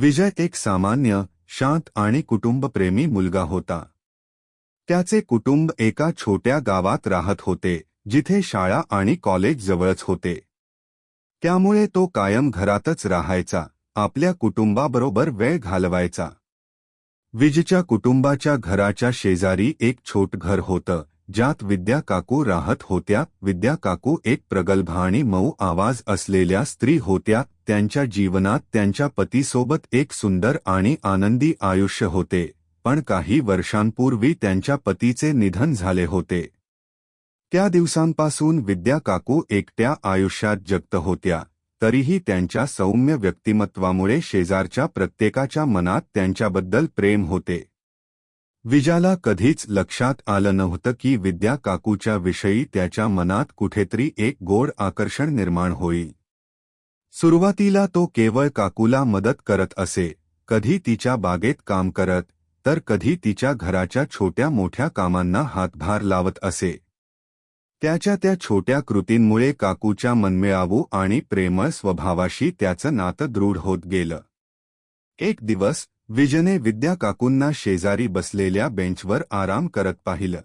विजय एक सामान्य शांत आणि कुटुंबप्रेमी मुलगा होता. त्याचे कुटुंब एका छोट्या गावात राहत होते जिथे शाळा आणि कॉलेज जवळच होते. त्यामुळे तो कायम घरातच राहायचा आपल्या कुटुंबाबरोबर वेळ घालवायचा. विजच्या कुटुंबाच्या घराच्या शेजारी एक छोट घर होतं ज्यात विद्या काकू राहत होत्या विद्या काकू एक प्रगल्भ आणि मऊ आवाज असलेल्या स्त्री होत्या त्यांच्या जीवनात त्यांच्या पतीसोबत एक सुंदर आणि आनंदी आयुष्य होते पण काही वर्षांपूर्वी त्यांच्या पतीचे निधन झाले होते. त्या दिवसांपासून विद्या काकू एकट्या आयुष्यात जगत होत्या तरीही त्यांच्या सौम्य व्यक्तिमत्वामुळे शेजारच्या प्रत्येकाच्या मनात त्यांच्याबद्दल प्रेम होते. विजाला कधीच लक्षात आलं नव्हतं की विद्या काकूच्या विषयी त्याच्या मनात कुठेतरी एक गोड आकर्षण निर्माण होईल. सुरुवातीला तो केवळ काकूला मदत करत असे कधी तिच्या बागेत काम करत तर कधी तिच्या घराच्या छोट्या मोठ्या कामांना हातभार लावत असे. त्याच्या त्या छोट्या कृतींमुळे काकूच्या मनमिळावू आणि प्रेमळ स्वभावाशी त्याचं नातं दृढ होत गेलं. एक दिवस विजने विद्या काकूंना शेजारी बसलेल्या बेंचवर आराम करत पाहिलं.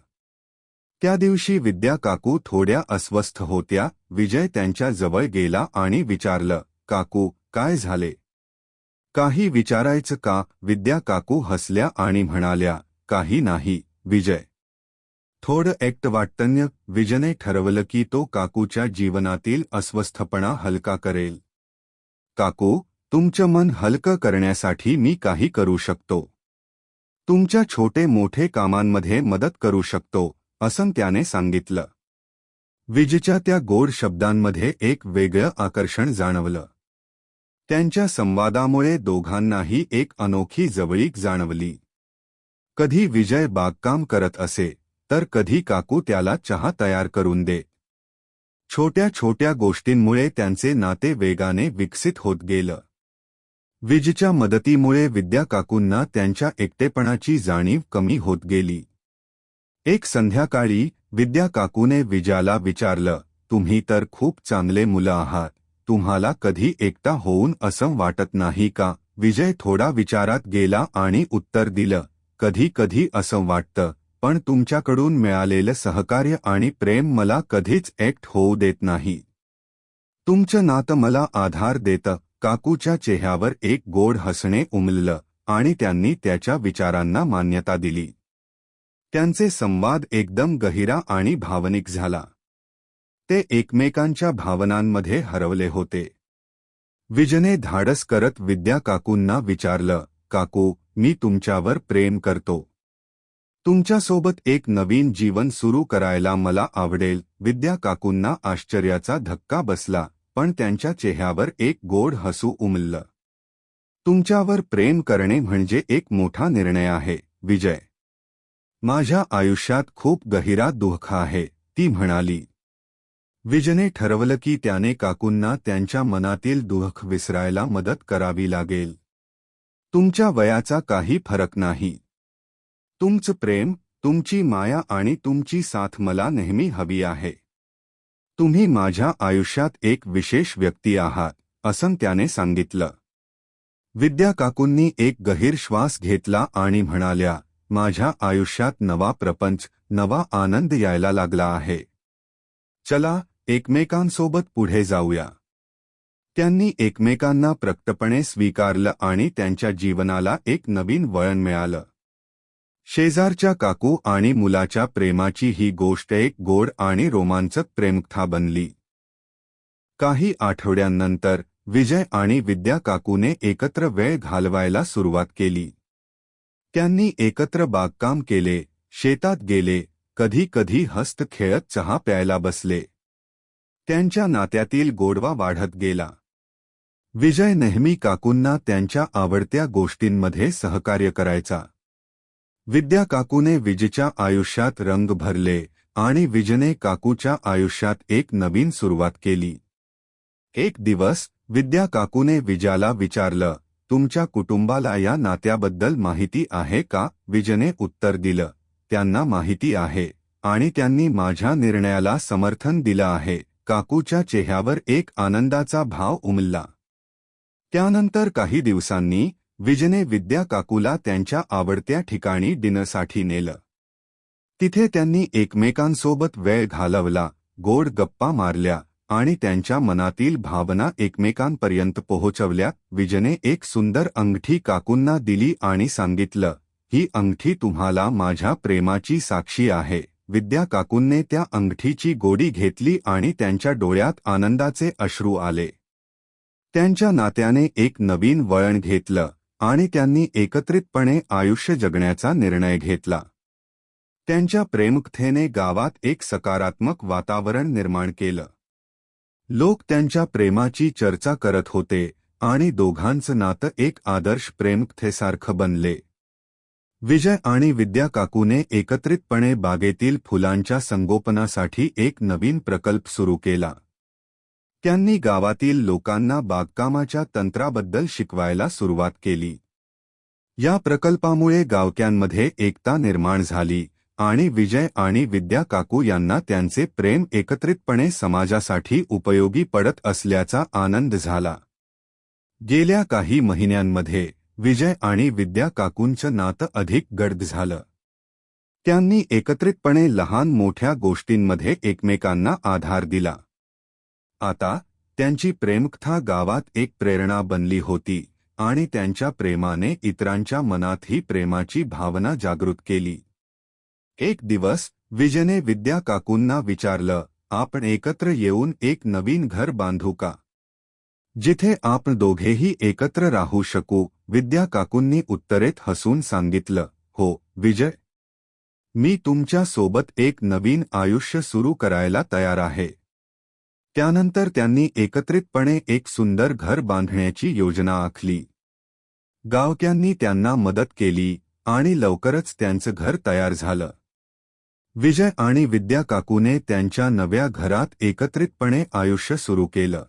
त्या दिवशी विद्या काकू थोड्या अस्वस्थ होत्या विजय त्यांच्या जवळ गेला आणि विचारलं काकू काय झाले? काही विचारायचं का? विद्या काकू हसल्या आणि म्हणाल्या काही नाही विजय. थोडं एकट वाटतन्य विजने ठरवलं की तो काकूच्या जीवनातील अस्वस्थपणा हलका करेल. काकू तुमचं मन हलकं करण्यासाठी मी काही करू शकतो. तुमच्या छोटे मोठे कामांमध्ये मदत करू शकतो असं त्याने सांगितलं. विजच्या त्या गोड शब्दांमध्ये एक वेगळं आकर्षण जाणवलं. त्यांच्या संवादामुळे दोघांनाही एक अनोखी जवळीक जाणवली. कधी विजय बागकाम करत असे तर कधी काकू त्याला चहा तयार करून दे. छोट्या छोट्या गोष्टींमुळे त्यांचे नाते वेगाने विकसित होत गेलं. विजच्या मदतीमुळे विद्या काकूंना त्यांच्या एकटेपणाची जाणीव कमी होत गेली. एक संध्याकाळी विद्या काकूने विजाला विचारलं तुम्ही तर खूप चांगले मुलं आहात तुम्हाला कधी एकटा होऊन असं वाटत नाही का? विजय थोडा विचारात गेला आणि उत्तर दिलं कधी कधी असं वाटतं पण तुमच्याकडून मिळालेलं सहकार्य आणि प्रेम मला कधीच एक्ट होऊ देत नाही. तुमचं नातं मला आधार देतं काकूच्या चेहऱ्यावर एक गोड हसणे उमललं आणि त्यांनी त्याच्या विचारांना मान्यता दिली. त्यांचे संवाद एकदम गहिरा आणि भावनिक झाला. ते एकमेकांच्या भावनांमध्ये हरवले होते. विजने धाडस करत विद्या काकूंना विचारलं काकू मी तुमच्यावर प्रेम करतो. तुमच्यासोबत एक नवीन जीवन सुरू करायला मला आवडेल. विद्या काकूंना आश्चर्याचा धक्का बसला. पण त्यांच्या चेहऱ्यावर एक गोड हसू उमललं. तुमच्यावर प्रेम करणे म्हणजे एक मोठा निर्णय आहे विजय. माझ्या आयुष्यात खूप गहिरा दुःख आहे ती म्हणाली. विजने ठरवलं की त्याने काकूंना त्यांच्या मनातील दुःख विसरायला मदत करावी लागेल. तुमच्या वयाचा काही फरक नाही. तुमचं प्रेम तुमची माया आणि तुमची साथ मला नेहमी हवी आहे. तुम्ही माझ्या आयुष्यात एक विशेष व्यक्ती आहात असं त्याने सांगितलं. विद्या काकूंनी एक गहीर श्वास घेतला आणि म्हणाल्या माझ्या आयुष्यात नवा प्रपंच नवा आनंद यायला लागला आहे. चला एकमेकांसोबत पुढे जाऊया. त्यांनी एकमेकांना प्रक्तपणे स्वीकारलं आणि त्यांच्या जीवनाला एक नवीन वळण मिळालं. शेजारच्या काकू आणि मुलाच्या प्रेमाची ही गोष्ट एक गोड आणि रोमांचक प्रेमकथा बनली. काही आठवड्यांनंतर विजय आणि विद्या काकूने एकत्र वेळ घालवायला सुरुवात केली. त्यांनी एकत्र बागकाम केले शेतात गेले कधी कधी हस्त खेळत चहा प्यायला बसले. त्यांच्या नात्यातील गोडवा वाढत गेला. विजय नेहमी काकूंना त्यांच्या आवडत्या गोष्टींमध्ये सहकार्य करायचा. विद्या काकूने विजेच्या आयुष्यात रंग भरले आणि विजने काकूच्या आयुष्यात एक नवीन सुरुवात केली. एक दिवस विद्या काकूने विजाला विचारलं तुमच्या कुटुंबाला या नात्याबद्दल माहिती आहे का? विजने उत्तर दिलं त्यांना माहिती आहे आणि त्यांनी माझ्या निर्णयाला समर्थन दिलं आहे. काकूच्या चेहऱ्यावर एक आनंदाचा भाव उमलला. त्यानंतर काही दिवसांनी विजने विद्या काकूला त्यांच्या आवडत्या ठिकाणी डिनरसाठी नेलं. तिथे त्यांनी एकमेकांसोबत वेळ घालवला गोड गप्पा मारल्या आणि त्यांच्या मनातील भावना एकमेकांपर्यंत पोहोचवल्या. विजने एक सुंदर अंगठी काकूंना दिली आणि सांगितलं ही अंगठी तुम्हाला माझ्या प्रेमाची साक्षी आहे. विद्या काकूंने त्या अंगठीची गोडी घेतली आणि त्यांच्या डोळ्यात आनंदाचे अश्रू आले. त्यांच्या नात्याने एक नवीन वळण घेतलं. आणि त्यांनी एकत्रितपणे आयुष्य जगण्याचा निर्णय घेतला. त्यांच्या प्रेमकथेने गावात एक सकारात्मक वातावरण निर्माण केलं. लोक त्यांच्या प्रेमाची चर्चा करत होते आणि दोघांचं नातं एक आदर्श प्रेमकथेसारखं बनले. विजय आणि विद्या काकूने एकत्रितपणे बागेतील फुलांच्या संगोपनासाठी एक नवीन प्रकल्प सुरू केला. त्यांनी गावातील लोकांना बागकामाच्या तंत्राबद्दल शिकवायला सुरुवात केली. या प्रकल्पामुळे गावक्यांमध्ये एकता निर्माण झाली आणि विजय आणि विद्या काकू यांना त्यांचे प्रेम एकत्रितपणे समाजासाठी उपयोगी पडत असल्याचा आनंद झाला. गेल्या काही महिन्यांमध्ये विजय आणि विद्या काकूंचं नातं अधिक गडद झालं. त्यांनी एकत्रितपणे लहान मोठ्या गोष्टींमध्ये एकमेकांना आधार दिला. आता त्यांची प्रेमकथा गावात एक प्रेरणा बनली होती आणि त्यांच्या प्रेमाने इतरांच्या मनातही प्रेमाची भावना जागृत केली. एक दिवस विजयने विद्या काकूंना विचारलं आपण एकत्र येऊन एक नवीन घर बांधू का? जिथे आपण दोघेही एकत्र राहू शकू विद्या काकूंनी उत्तरेत हसून सांगितलं हो विजय. मी तुमच्यासोबत एक नवीन आयुष्य सुरू करायला तयार आहे. त्यानंतर त्यांनी एकत्रितपणे एक सुंदर घर बांधण्याची योजना आखली. गावक्यांनी त्यांना मदत केली आणि लवकरच त्यांचं घर तयार झालं. विजय आणि विद्या काकूने त्यांच्या नव्या घरात एकत्रितपणे आयुष्य सुरू केलं.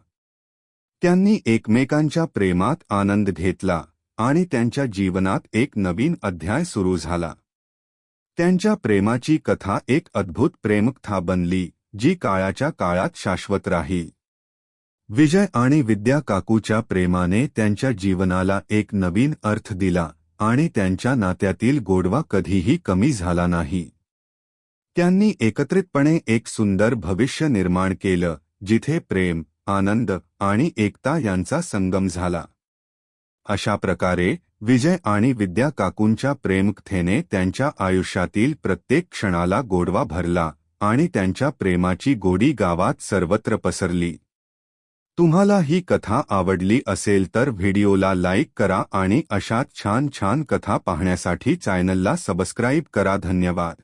त्यांनी एकमेकांच्या प्रेमात आनंद घेतला आणि त्यांच्या जीवनात एक नवीन अध्याय सुरू झाला. त्यांच्या प्रेमाची कथा एक अद्भुत प्रेमकथा बनली. जी काळाच्या काळात शाश्वत राहील विजय आणि विद्या काकूच्या प्रेमाने त्यांच्या जीवनाला एक नवीन अर्थ दिला आणि त्यांच्या नात्यातील गोडवा कधीही कमी झाला नाही. त्यांनी एकत्रितपणे एक सुंदर भविष्य निर्माण केलं जिथे प्रेम आनंद आणि एकता यांचा संगम झाला. अशा प्रकारे विजय आणि विद्या काकूंच्या प्रेमकथेने त्यांच्या आयुष्यातील प्रत्येक क्षणाला गोडवा भरला आणि त्यांच्या प्रेमाची गोडी गावात सर्वत्र पसरली. तुम्हाला ही कथा आवडली असेल तर व्हिडिओला लाईक करा आणि अशात छान छान कथा पाहण्यासाठी चॅनलला सबस्क्राईब करा. धन्यवाद.